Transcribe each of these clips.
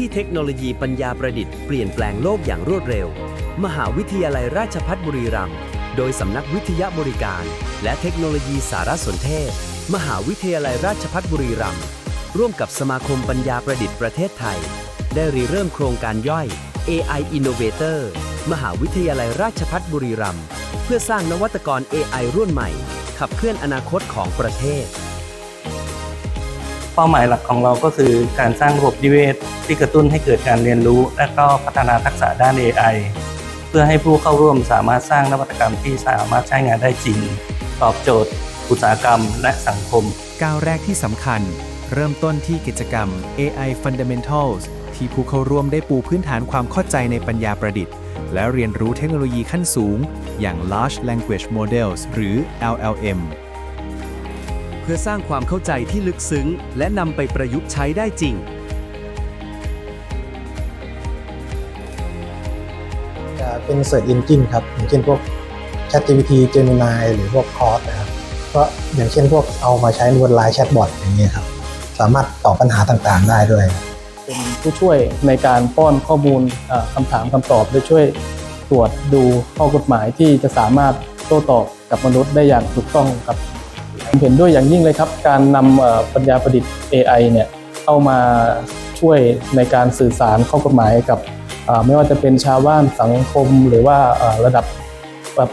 ที่เทคโนโลยีปัญญาประดิษฐ์เปลี่ยนแปลงโลกอย่างรวดเร็ว มหาวิทยาลัยราชภัฏบุรีรัมย์โดยสำนักวิทยาบริการ และเทคโนโลยีสารสนเทศ มหาวิทยาลัยราชภัฏบุรีรัมย์ร่วมกับสมาคมปัญญาประดิษฐ์ประเทศไทย ได้ริเริ่มโครงการย่อย AI Innovator มหาวิทยาลัยราชภัฏบุรีรัมย์เพื่อสร้างนวัตกร AI รุ่นใหม่ ขับเคลื่อนอนาคตของประเทศ เป้าหมายหลักของเราก็คือการสร้างระบบนิเวศที่กระตุ้นให้เกิดการเรียนรู้ และก็พัฒนาทักษะด้าน AI เพื่อให้ผู้เข้าร่วมสามารถสร้างนวัตกรรมที่สามารถใช้งานได้จริง ตอบโจทย์ อุตสาหกรรม และสังคม ก้าวแรกที่สำคัญ เริ่มต้นที่กิจกรรม AI Fundamentals ที่ผู้เข้าร่วมได้ปูพื้นฐานความเข้าใจในปัญญาประดิษฐ์ และเรียนรู้เทคโนโลยีขั้นสูง อย่าง Large Language Models หรือ LLM เพื่อสร้างความเข้าใจที่ลึกซึ้ง และนำไปประยุกต์ใช้ได้จริง จะเป็น Search Engine ครับ อย่างเช่นพวก ChatGPT Gemini หรือพวก Claude นะครับ ก็อย่างเช่นพวกเอามาใช้บนไลน์แชทบอทอย่างเงี้ยครับ สามารถตอบปัญหาต่างๆ ได้ด้วย เป็นผู้ช่วยในการป้อนข้อมูลเอ่อคำถามคำตอบและช่วยตรวจดูข้อกฎหมายที่จะสามารถโต้ตอบกับมนุษย์ได้อย่างถูกต้องครับผม เห็นด้วยอย่างยิ่งเลยครับ การนำปัญญาประดิษฐ์ AI เนี่ยเข้ามาช่วยในการสื่อสารข้อกฎหมายกับไม่ว่าจะเป็นชาวบ้านสังคมหรือว่าระดับ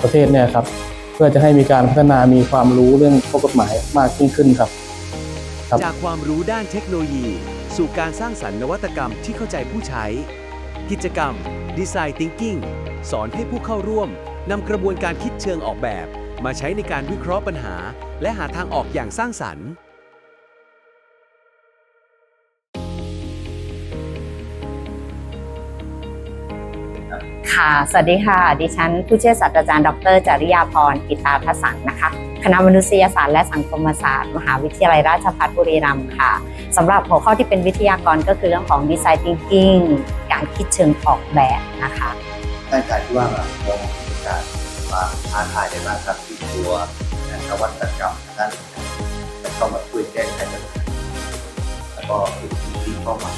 ประเทศเนี่ยครับเพื่อจะให้มีการพัฒนามีความรู้เรื่องข้อกฎหมายมากยิ่งขึ้นครับครับจากความรู้ด้านเทคโนโลยี สู่การสร้างสรรค์นวัตกรรมที่เข้าใจผู้ใช้ กิจกรรม Design Thinking สอนให้ผู้เข้าร่วมนำกระบวนการคิดเชิงออกแบบ มาใช้ในการวิเคราะห์ปัญหา และหาทางออกอย่างสร้างสรรค์ ค่ะ สวัสดีค่ะ ดิฉัน ผู้ช่วยศาสตราจารย์ ดร จริยาพรกิตาทสังนะคะ คณะมนุษยศาสตร์และสังคมศาสตร์ มหาวิทยาลัยราชภัฏบุรีรัมย์ค่ะสำหรับหัวข้อที่เป็นวิทยากรก็คือเรื่องของ Design Thinking การคิดเชิงออกแบบนะคะ ตั้งใจที่ว่าเรามองการ มาท้าทายในด้านการติดตัวนวัตกรรมด้านและเข้ามาช่วยแก้ไขปัญหาแล้วก็เป็นที่เข้ามา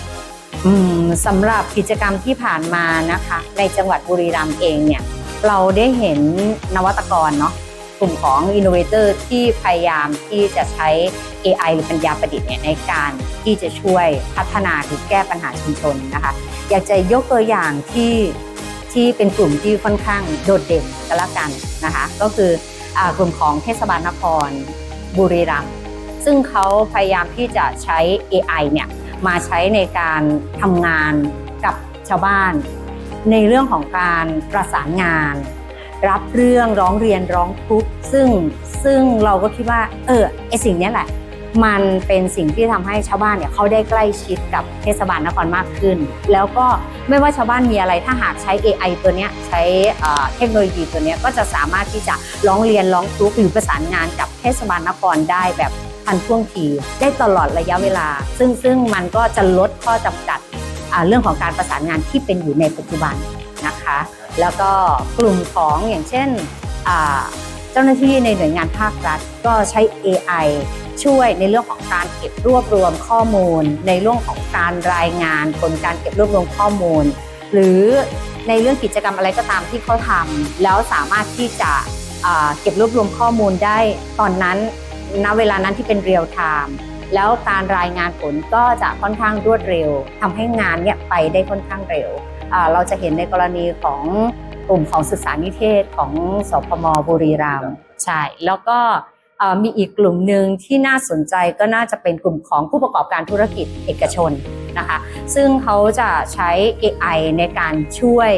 สำหรับกิจกรรมที่ผ่านมานะคะ ในจังหวัดบุรีรัมย์เองเนี่ยเราได้เห็นนวัตกรเนาะกลุ่มของ Innovator ที่พยายามที่จะใช้ AI หรือปัญญาประดิษฐ์เนี่ยในการที่จะช่วยพัฒนาหรือแก้ปัญหาชุมชนนะคะ อยากจะยกตัวอย่างที่ ที่เป็นกลุ่มที่ค่อนข้างโดดเด่นก็แล้วกันนะคะก็คือกลุ่มของเทศบาลนครบุรีรัมย์ซึ่งเขาพยายามที่จะใช้ AI เนี่ยมาใช้ในการทำงานกับชาวบ้าน ในเรื่องของการประสานงาน รับเรื่องร้องเรียนร้องทุกข์ซึ่งซึ่งเราก็คิดว่าเออไอสิ่งนี้แหละ มันเป็นสิ่งที่ทำให้ชาวบ้านเนี่ยเขาได้ใกล้ชิดกับเทศบาลนครมากขึ้น แล้วก็ไม่ว่าชาวบ้านมีอะไรถ้าหากใช้ AI ตัวนี้ใช้เทคโนโลยีตัวนี้ก็จะสามารถที่จะร้องเรียนร้องทุกข์หรือประสานงานกับเทศบาลนครได้แบบทันท่วงทีได้ตลอดระยะเวลา ซึ่งซึ่งมันก็จะลดข้อจำกัดเรื่องของการประสานงานที่เป็นอยู่ในปัจจุบันนะคะ แล้วก็กลุ่มของอย่างเช่น เจ้าหน้าที่ในหน่วยงานภาครัฐ ก็ใช้ AI ช่วยในเรื่องของการเก็บรวบรวมข้อมูล ในเรื่องของการรายงานผลการเก็บรวบรวมข้อมูล หรือในเรื่องกิจกรรมอะไรก็ตามที่เขาทำแล้วสามารถที่จะเก็บรวบรวมข้อมูลได้ตอนนั้นณเวลานั้นที่เป็นเรียลไทม์แล้วการรายงานผลก็จะค่อนข้างรวดเร็วทำให้งานเนี่ยไปได้ค่อนข้างเร็ว เราจะเห็นในกรณีของ กลุ่มของศึกษานิเทศของสพมบุรีรัมย์ใช่แล้วก็เอ่อมีอีกกลุ่มหนึ่งที่น่าสนใจก็น่าจะเป็นกลุ่มของผู้ประกอบการธุรกิจเอกชนนะคะ ซึ่งเขาจะใช้ AI ในการช่วย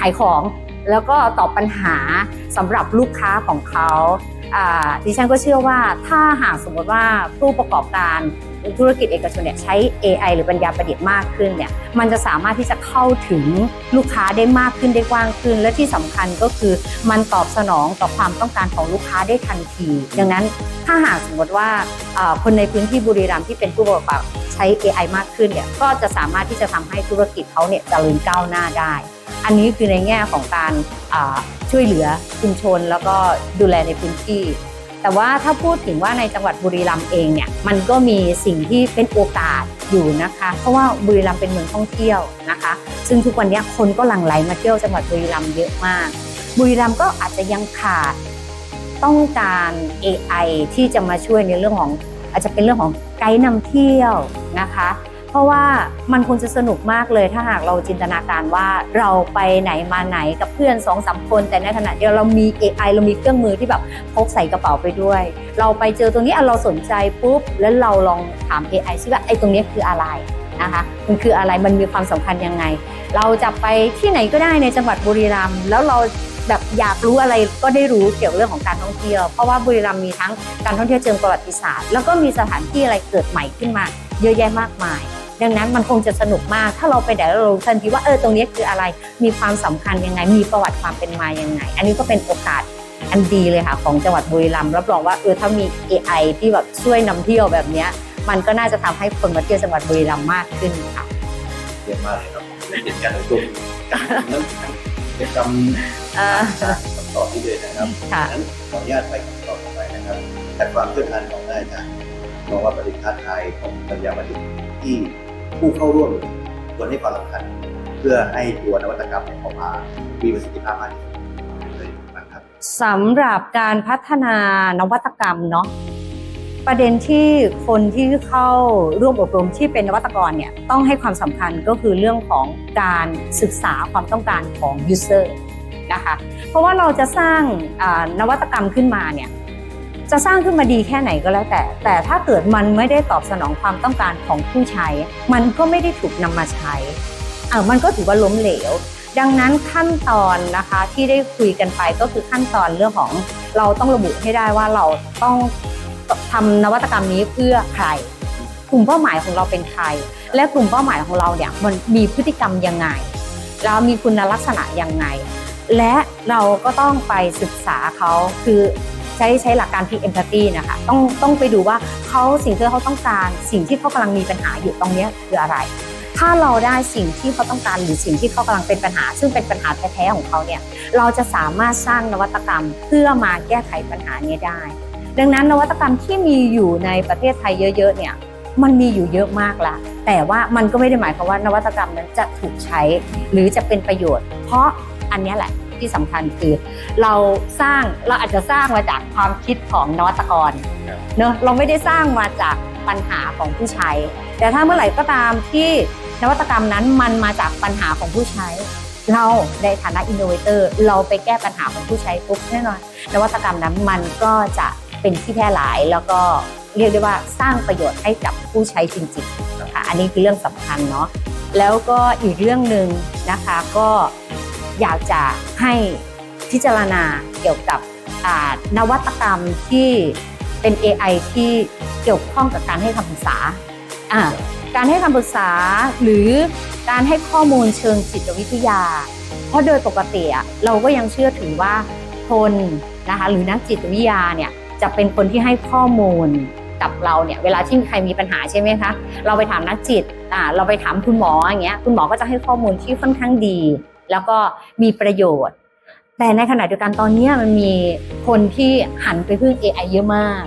ขายของ แล้วก็ตอบปัญหาสำหรับลูกค้าของเขาอ่าดิฉันก็เชื่อว่าถ้าหากสมมติว่าผู้ประกอบการ ธุรกิจเอกชนเนี่ยใช้ AI หรือปัญญาประดิษฐ์มากขึ้นเนี่ยมันจะสามารถที่จะเข้าถึงลูกค้าได้มากขึ้นได้กว้างขึ้น และที่สำคัญก็คือมันตอบสนองต่อความต้องการของลูกค้าได้ทันที ดังนั้นถ้าหากสมมติว่าคนในพื้นที่บุรีรัมย์ที่เป็นผู้ประกอบการใช้ AI มากขึ้นเนี่ยก็จะสามารถที่จะทำให้ธุรกิจเขาเนี่ยเจริญก้าวหน้าได้ อันนี้คือในแง่ของการช่วยเหลือชุมชน แล้วก็ดูแลในพื้นที่ แต่ว่าถ้าพูดถึงว่าในจังหวัดบุรีรัมย์เองเนี่ยมันก็มีสิ่งที่เป็นโอกาสอยู่นะคะ เพราะว่าบุรีรัมย์เป็นเมืองท่องเที่ยวนะคะ ซึ่งทุกวันนี้คนก็หลั่งไหลมาเที่ยวจังหวัดบุรีรัมย์เยอะมาก บุรีรัมย์ก็อาจจะยังขาดต้องการ AI ที่จะมาช่วยในเรื่องของอาจจะเป็นเรื่องของไกด์นำเที่ยวนะคะ ราะว่ามันคงจะสนุกมากเลยถ้าหากเราจินตนาการว่าเราไปไหนมาไหนกับเพื่อน2อสคน แต่ในขณะเดียวเรามี AI เรามีเครื่องมือที่แบบพกใส่กระเป๋าไปด้วย เราไปเจอตรงนี้เราสนใจปุ๊บ แล้วเราลองถาม AI ซิว่าไอ้ตรงนี้คืออะไรนะคะมันคืออะไรมันมีความสำคัญยังไง เราจะไปที่ไหนก็ได้ในจังหวัดบุรีรัมย์แล้วเราแบบอยากรู้อะไรก็ได้รู้เกี่ยวกับเรื่องของการท่องเที่ยว เพราะว่าบุรีรัมย์มีทั้งการท่องเที่ยวเชิงประวัติศาสตร์ แล้วก็มีสถานที่อะไรเกิดใหม่ขึ้นมา เยอะแยะมากมาย ดังนั้นมันคงจะสนุกมาก ถ้าเราไปไหนแล้วเรารู้ทันทีว่าเออตรงนี้คืออะไรมีความสำคัญยังไง มีประวัติความเป็นมายังไง อันนี้ก็เป็นโอกาสอันดีเลยค่ะ ของจังหวัดบุรีรัมย์รับรองว่าเออถ้ามี AI ที่แบบช่วยนำเที่ยวแบบเนี้ยมันก็น่าจะทำให้คนมาเที่ยวจังหวัดบุรีรัมย์มากขึ้นค่ะเยี่ยมมากเลยครับเป็นกิจกรรมตุ้มนั้นกิจกรรมเอ่อคำตอบที่เลยนะครับค่ะนั้นขออนุญาตไปคำตอบต่อไปนะครับแต่ความเชื่อทันของได้จากมองว่าประเด็นท้าทายของปัญญาประดิษฐ์ที่ ผู้เข้าร่วมควรให้ความสำคัญ เพื่อให้ตัวนวัตกรรมเนี่ยออกมามีประสิทธิภาพมากที่สุดเลยนะครับสำหรับการพัฒนานวัตกรรมเนาะประเด็นที่คนที่เข้าร่วมอบรมที่เป็นนวัตกรเนี่ยต้องให้ความสำคัญก็คือเรื่องของการศึกษาความต้องการของ user นะคะเพราะว่าเราจะสร้างนวัตกรรมขึ้นมาเนี่ย จะสร้างขึ้นมาดีแค่ไหนก็แล้วแต่ แต่ถ้าเกิดมันไม่ได้ตอบสนองความต้องการของผู้ใช้ มันก็ไม่ได้ถูกนำมาใช้เออมันก็ถือว่าล้มเหลว ดังนั้นขั้นตอนนะคะที่ได้คุยกันไปก็คือขั้นตอนเรื่องของเราต้องระบุให้ได้ว่าเราต้องทำนวัตกรรมนี้เพื่อใคร กลุ่มเป้าหมายของเราเป็นใคร และกลุ่มเป้าหมายของเราเนี่ยมันมีพฤติกรรมยังไง แล้วมีคุณลักษณะยังไง และเราก็ต้องไปศึกษาเขาคือ ใช้ใช้หลักการที่ empathy นะคะต้องต้องไปดูว่าเขาสิ่งที่เขาต้องการ สิ่งที่เขากำลังมีปัญหาอยู่ตรงนี้คืออะไร ถ้าเราได้สิ่งที่เขาต้องการหรือสิ่งที่เขากำลังเป็นปัญหา ซึ่งเป็นปัญหาแท้ๆของเขาเนี่ยเราจะสามารถสร้างนวัตกรรมเพื่อมาแก้ไขปัญหานี้ได้ ดังนั้นนวัตกรรมที่มีอยู่ในประเทศไทยเยอะๆเนี่ยมันมีอยู่เยอะมากละแต่ว่ามันก็ไม่ได้หมายความว่านวัตกรรมนั้นจะถูกใช้ หรือจะเป็นประโยชน์ เพราะอันนี้แหละ ที่สำคัญคือ เราสร้างเราอาจจะสร้างมาจากความคิดของนวัตกรเนอะเราไม่ได้สร้างมาจากปัญหาของผู้ใช้ แต่ถ้าเมื่อไหร่ก็ตามที่นวัตกรรมนั้นมันมาจากปัญหาของผู้ใช้ เราในฐานะอินโนเวเตอร์เราไปแก้ปัญหาของผู้ใช้ปุ๊บแน่นอนนวัตกรรมนั้นมันก็จะเป็นที่แพร่หลายแล้วก็เรียกได้ว่าสร้างประโยชน์ให้กับผู้ใช้จริงๆนะคะอันนี้คือเรื่องสำคัญเนาะแล้วก็อีกเรื่องหนึ่งนะคะก็ อยากจะให้พิจารณาเกี่ยวกับนวัตกรรมที่เป็น AI ที่เกี่ยวข้องกับการให้คำปรึกษา การให้คำปรึกษาหรือการให้ข้อมูลเชิงจิตวิทยา เพราะโดยปกติเราก็ยังเชื่อถือว่าคนนะคะหรือนักจิตวิทยาเนี่ยจะเป็นคนที่ให้ข้อมูลกับเราเนี่ยเวลาที่ใครมีปัญหาใช่ไหมคะเราไปถามนักจิตเราไปถามคุณหมออย่างเงี้ยคุณหมอก็จะให้ข้อมูลที่ค่อนข้างดี แล้วก็มีประโยชน์ แต่ในขณะเดียวกันตอนนี้มันมีคนที่หันไปพึ่ง AI เยอะมาก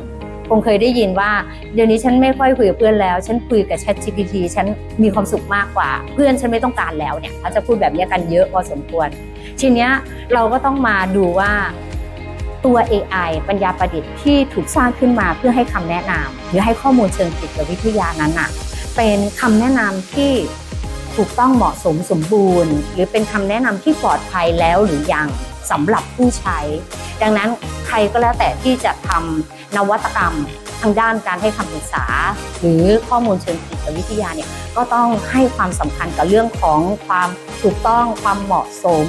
คงเคยได้ยินว่าเดี๋ยวนี้ฉันไม่ค่อยคุยกับเพื่อนแล้ว ฉันคุยกับ Chat GPT ฉันมีความสุขมากกว่า เพื่อนฉันไม่ต้องการแล้วเนี่ยเขาจะพูดแบบนี้กันเยอะพอสมควร ทีเนี้ยเราก็ต้องมาดูว่าตัว AI ปัญญาประดิษฐ์ที่ถูกสร้างขึ้นมาเพื่อให้คำแนะนำหรือให้ข้อมูลเชิงจิตวิทยานั้นน่ะเป็นคำแนะนำที่ ถูกต้องเหมาะสมสมบูรณ์ หรือเป็นคำแนะนำที่ปลอดภัยแล้วหรือยังสำหรับผู้ใช้ ดังนั้นใครก็แล้วแต่ที่จะทำนวัตกรรมทางด้านการให้คำปรึกษา หรือข้อมูลเชิงจิตวิทยาเนี่ยก็ต้องให้ความสำคัญกับเรื่องของความถูกต้องความเหมาะสม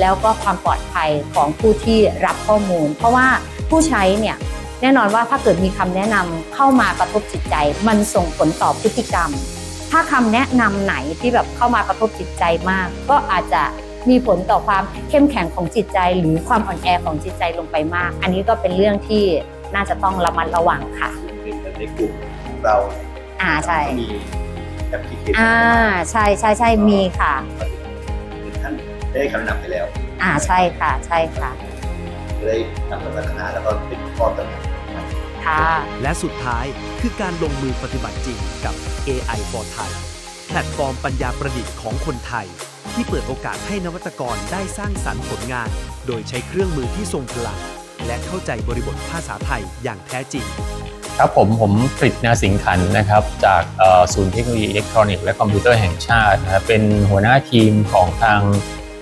แล้วก็ความปลอดภัยของผู้ที่รับข้อมูล เพราะว่าผู้ใช้เนี่ยแน่นอนว่าถ้าเกิดมีคำแนะนำเข้ามากระทบจิตใจ มันส่งผลต่อพฤติกรรม ถ้าคำแนะนำไหนที่แบบเข้ามากระทบจิตใจมาก ก็อาจจะมีผลต่อความเข้มแข็งของจิตใจ หรือความอ่อนแอของจิตใจลงไปมาก อันนี้ก็เป็นเรื่องที่น่าจะต้องระมัดระวังค่ะเป็นในกลุ่มของเราอ่าใช่ก็มีแอปพลิเคชันอ่าใช่ใช่ใช่มีค่ะท่านได้คำนำไปแล้ว อ่าใช่ค่ะใช่ค่ะได้นำไปพัฒนาแล้วก็เป็นข้อตำหนิค่ะและสุดท้ายคือการลงมือปฏิบัติจริงกับ AI for Thai แพลตฟอร์มปัญญาประดิษฐ์ของคนไทย ที่เปิดโอกาสให้นวัตกรได้สร้างสรรค์ผลงาน โดยใช้เครื่องมือที่ทรงพลังและเข้าใจบริบทภาษาไทยอย่างแท้จริง ครับผมผมกฤษนาสิงขันธ์นะครับ จากเอ่อศูนย์เทคโนโลยีอิเล็กทรอนิกส์และคอมพิวเตอร์แห่งชาตินะครับเป็นหัวหน้าทีมของทาง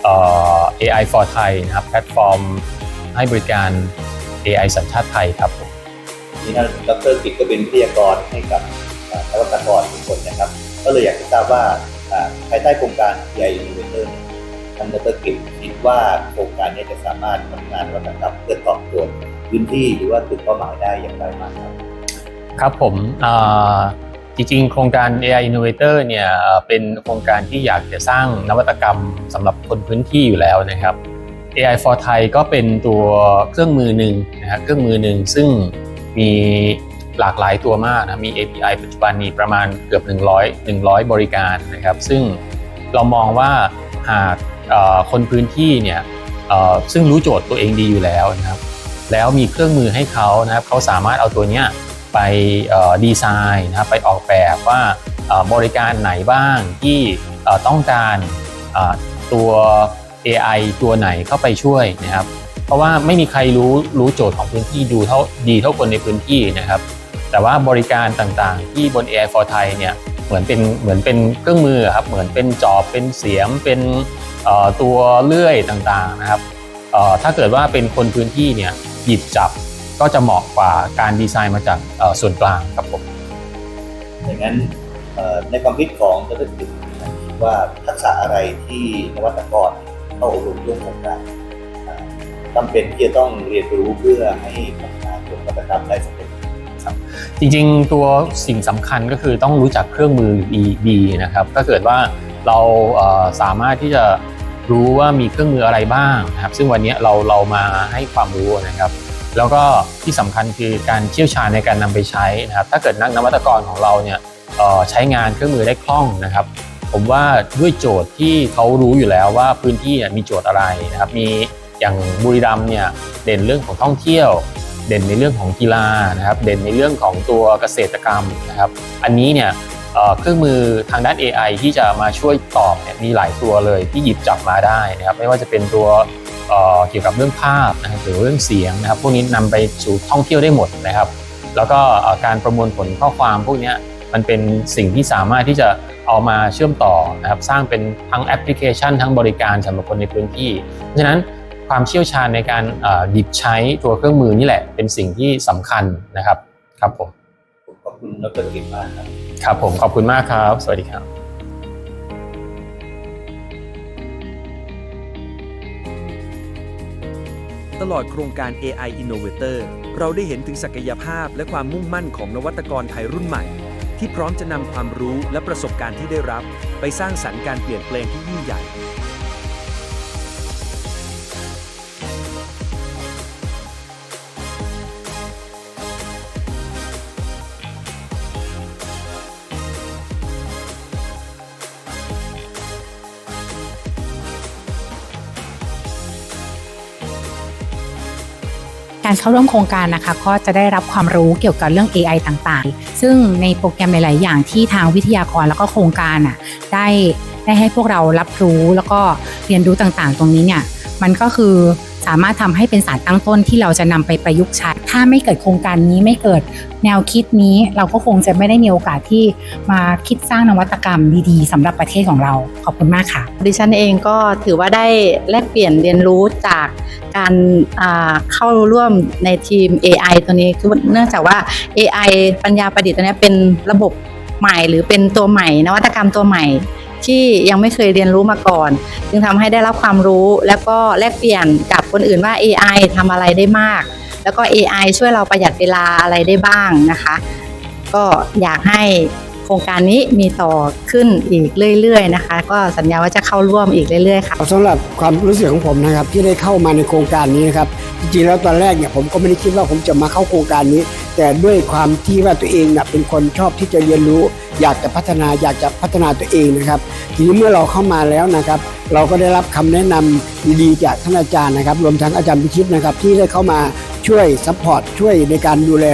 เอ่อ AI for Thai นะครับแพลตฟอร์มให้บริการ AI สัญชาติไทยครับผมนี่นะดรกิจก็เป็นวิทยากรให้กับเอ่อ นวัตกรทุกคนนะครับ ก็เลยอยากจะทราบว่าภายใต้โครงการ AI Innovator ทานดรกิจคิดว่าโครงการนี้จะสามารถพัฒนานวัตกรรมเพื่อตอบโจทย์พื้นที่หรือว่ากลุ่มเป้าหมายได้อย่างไรบ้างครับ ครับผมจริงๆ โครงการ AI Innovator เนี่ยเป็นโครงการที่อยากจะสร้างนวัตกรรมสำหรับคนพื้นที่อยู่แล้วนะครับ AI for Thai ก็เป็นตัวเครื่องมือหนึ่งนะครับเครื่องมือหนึ่งซึ่งมี หลากหลายตัวมากนะมี API ปัจจุบันมีประมาณเกือบ 100 100 บริการนะครับ ซึ่งเรามองว่าหากคนพื้นที่เนี่ยซึ่งรู้โจทย์ตัวเองดีอยู่แล้วนะครับ แล้วมีเครื่องมือให้เขานะครับเขาสามารถเอาตัวเนี้ยไปดีไซน์นะครับไปออกแบบว่าบริการไหนบ้างที่ต้องการตัว AI ตัวไหนเข้าไปช่วยนะครับ เพราะว่าไม่มีใครรู้รู้โจทย์ของพื้นที่ดูเท่าดีเท่าคนในพื้นที่นะครับ แต่ว่าบริการต่างๆ ที่บน AI for Thai เนี่ยเหมือนเป็นเหมือนเป็นเครื่องมือครับเหมือนเป็นจอบเป็นเสียมเป็นตัวเลื่อยต่างๆนะครับถ้าเกิดว่าเป็นคนพื้นที่เนี่ยหยิบจับก็จะเหมาะกว่าการดีไซน์มาจากส่วนกลางครับผมดังนั้นในความคิดของดรกิจคิดว่าทักษะอะไรที่นวัตกรเข้าอบรมร่วมโครงการจำเป็นที่จะต้องเรียนรู้เพื่อให้พัฒนาตัวนวัตกรรมได้สำเร็จ จริงๆตัวสิ่งสำคัญก็คือต้องรู้จักเครื่องมือดีดีนะครับถ้าเกิดว่าเราสามารถที่จะรู้ว่ามีเครื่องมืออะไรบ้างนะครับ ซึ่งวันนี้เราเรามาให้ความรู้นะครับ แล้วก็ที่สำคัญคือการเชี่ยวชาญในการนำไปใช้นะครับ ถ้าเกิดนักนวัตกรของเราเนี่ยใช้งานเครื่องมือได้คล่องนะครับ ผมว่าด้วยโจทย์ที่เขารู้อยู่แล้วว่าพื้นที่เนี่ยมีโจทย์อะไรนะครับ มีอย่างบุรีรัมย์เนี่ยเด่นเรื่องของท่องเที่ยว เด่นในเรื่องของกีฬานะครับ เด่นในเรื่องของตัวเกษตรกรรมนะครับ อันนี้เนี่ยเครื่องมือทางด้าน AI ที่จะมาช่วยตอบเนี่ยมีหลายตัวเลยที่หยิบจับมาได้นะครับ ไม่ว่าจะเป็นตัวเเกี่ยวกับเรื่องภาพนะครับหรือเรื่องเสียงนะครับ พวกนี้นำไปสู่ท่องเที่ยวได้หมดนะครับ แล้วก็การประมวลผลข้อความพวกนี้มันเป็นสิ่งที่สามารถที่จะเอามาเชื่อมต่อนะครับ สร้างเป็นทั้งแอปพลิเคชัน ทั้งบริการสำหรับคนในพื้นที่ เพราะฉะนั้น ความเชี่ยวชาญในการเอ่อหยิบใช้ตัวเครื่องมือนี่แหละ เป็นสิ่งที่สำคัญนะครับครับผมขอบคุณดรกิจมากครับครับผมขอบคุณมากครับ สวัสดีครับตลอดโครงการ AI Innovator เราได้เห็นถึงศักยภาพและความมุ่งมั่นของนวัตกรไทยรุ่นใหม่ ที่พร้อมจะนำความรู้และประสบการณ์ที่ได้รับ ไปสร้างสรรค์การเปลี่ยนแปลงที่ยิ่งใหญ่ การเข้าร่วมโครงการนะคะ ก็จะได้รับความรู้เกี่ยวกับเรื่อง AI ต่างๆ ซึ่งในโปรแกรมหลาย ๆ อย่างที่ทางวิทยากรแล้วก็โครงการอะได้ได้ให้พวกเรารับรู้แล้วก็เรียนรู้ต่างๆ ตรงนี้เนี่ยมันก็คือ สามารถทำให้เป็นสารตั้งต้นที่เราจะนำไปประยุกต์ใช้ถ้าไม่เกิดโครงการนี้ไม่เกิดแนวคิดนี้เราก็คงจะไม่ได้มีโอกาสที่มาคิดสร้างนวัตกรรมดีๆสำหรับประเทศของเราขอบคุณมากค่ะ ดิฉันเองก็ถือว่าได้แลกเปลี่ยนเรียนรู้จากการเข้าร่วมในทีม AI ตัวนี้คือเนื่องจากว่า AI ปัญญาประดิษฐ์ตัวนี้เป็นระบบใหม่ หรือเป็นตัวใหม่ นวัตกรรมตัวใหม่ ที่ยังไม่เคยเรียนรู้มาก่อน จึงทำให้ได้รับความรู้แล้วก็แลกเปลี่ยนกับคนอื่นว่า AI ทำอะไรได้มาก แล้วก็ AI ช่วยเราประหยัดเวลาอะไรได้บ้างนะคะ ก็อยากให้โครงการนี้มีต่อขึ้นอีกเรื่อย ๆ นะคะ ก็สัญญาว่าจะเข้าร่วมอีกเรื่อยๆค่ะสำหรับความรู้สึกของผมนะครับที่ได้เข้ามาในโครงการนี้นะครับจริงๆแล้วตอนแรกเนี่ยผมก็ไม่ได้คิดว่าผมจะมาเข้าโครงการนี้ แต่ด้วยความที่ว่าตัวเองเนี่ยเป็นคนชอบที่จะเรียนรู้ อยากจะพัฒนาอยากจะพัฒนาตัวเองนะครับ ทีนี้เมื่อเราเข้ามาแล้วนะครับ เราก็ได้รับคำแนะนำดีๆจากท่านอาจารย์นะครับ รวมทั้งอาจารย์พิชิตนะครับ ที่ได้เข้ามาช่วยซัพพอร์ตช่วยในการดูแล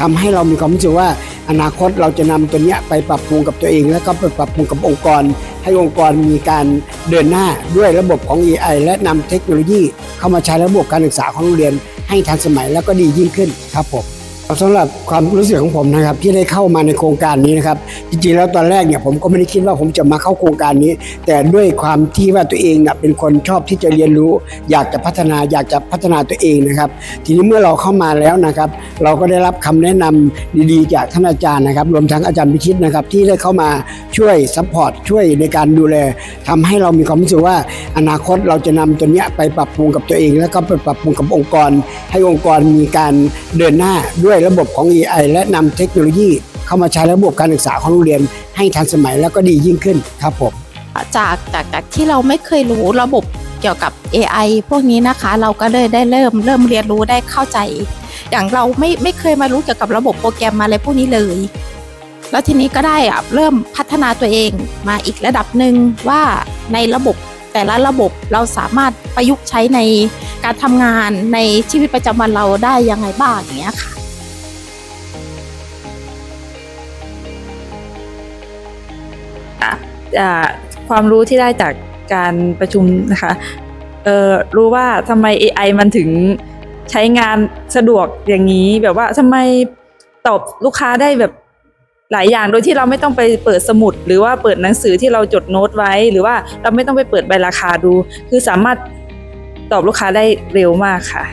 ทำให้เรามีความรู้สึกว่าอนาคตเราจะนำตัวเนี้ยไปปรับปรุงกับตัวเอง แล้วก็ไปปรับปรุงกับองค์กร ให้องค์กรมีการเดินหน้าด้วยระบบของ AI และนำเทคโนโลยี เข้ามาใช้ระบบการศึกษาของโรงเรียน ให้ทันสมัยแล้วก็ดียิ่งขึ้นครับผม สำหรับความรู้สึกของผมนะครับที่ได้เข้ามาในโครงการนี้นะครับจริงๆแล้วตอนแรกเนี่ยผมก็ไม่ได้คิดว่าผมจะมาเข้าโครงการนี้ แต่ด้วยความที่ว่าตัวเองเป็นคนชอบที่จะเรียนรู้ อยากจะพัฒนาอยากจะพัฒนาตัวเองนะครับ ทีนี้เมื่อเราเข้ามาแล้วนะครับ เราก็ได้รับคำแนะนำดีๆ จากท่านอาจารย์นะครับรวมทั้งอาจารย์พิชิตนะครับที่ได้เข้ามาช่วยซัพพอร์ตช่วยในการดูแลทำให้เรามีความรู้สึกว่าอนาคตเราจะนำตัวเนี้ยไปปรับปรุงกับตัวเอง แล้วก็ไปปรับปรุงกับองค์กร ให้องค์กรมีการเดินหน้าด้วยระบบของ AI และนำเทคโนโลยี เข้ามาใช้ระบบการศึกษาของโรงเรียน ให้ทันสมัยแล้วก็ดียิ่งขึ้นครับผมจากจากจากที่เราไม่เคยรู้ระบบเกี่ยวกับ AI พวกนี้นะคะ เราก็เลยได้เริ่มเริ่มเรียนรู้ได้เข้าใจ อย่างเราไม่ไม่เคยมารู้เกี่ยวกับระบบโปรแกรมมาอะไรพวกนี้เลย แล้วทีนี้ก็ได้อะเริ่มพัฒนาตัวเองมาอีกระดับหนึ่งว่าในระบบแต่ละระบบเราสามารถประยุกต์ใช้ในการทำงานในชีวิตประจำวันเราได้ยังไงบ้างอย่างเงี้ยค่ะ ความรู้ที่ได้จากการประชุมนะคะเออรู้ว่าทำไม AI มันถึงใช้งานสะดวกอย่างนี้แบบว่าทำไมตอบลูกค้าได้แบบหลายอย่างโดยที่เราไม่ต้องไปเปิดสมุด หรือว่าเปิดหนังสือที่เราจดโน้ตไว้ หรือว่าเราไม่ต้องไปเปิดใบราคาดู คือสามารถตอบลูกค้าได้เร็วมากค่ะ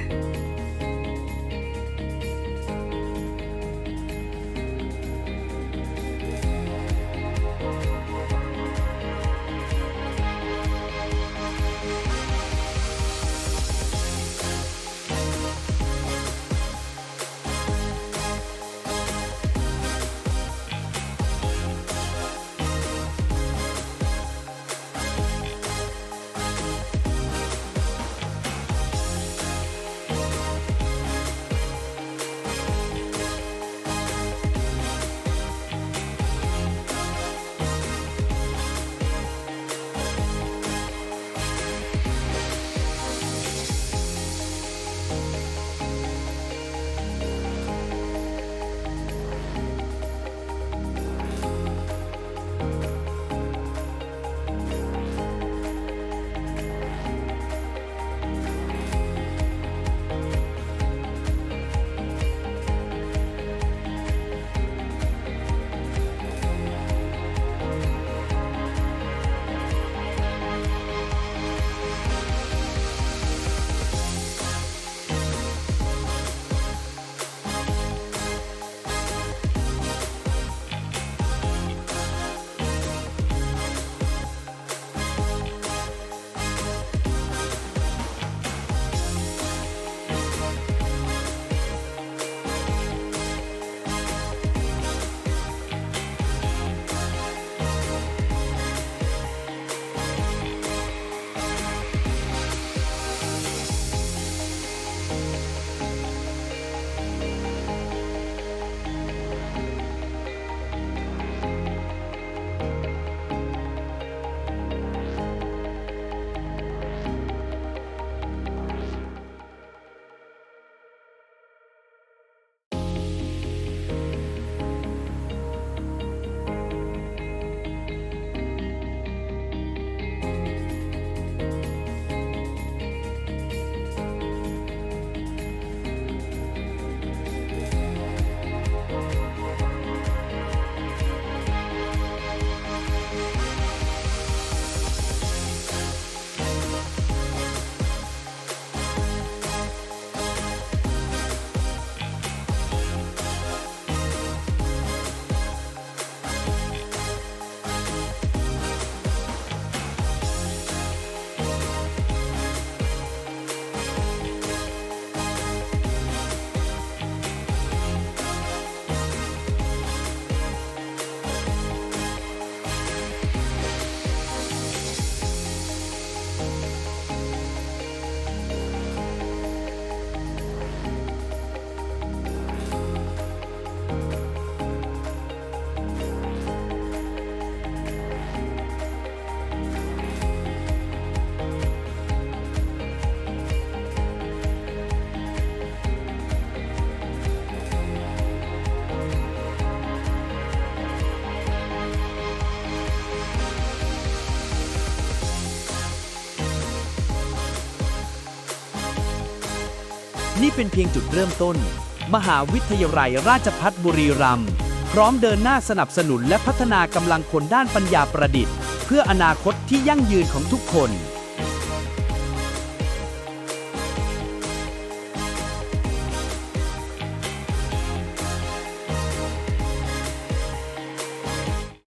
เป็นเพียงจุดเริ่มต้น มหาวิทยาลัยราชพัฒบุรีรัมย์พร้อมเดินหน้าสนับสนุนและพัฒนากำลังคนด้านปัญญาประดิษฐ์ เพื่ออนาคตที่ยั่งยืนของทุกคน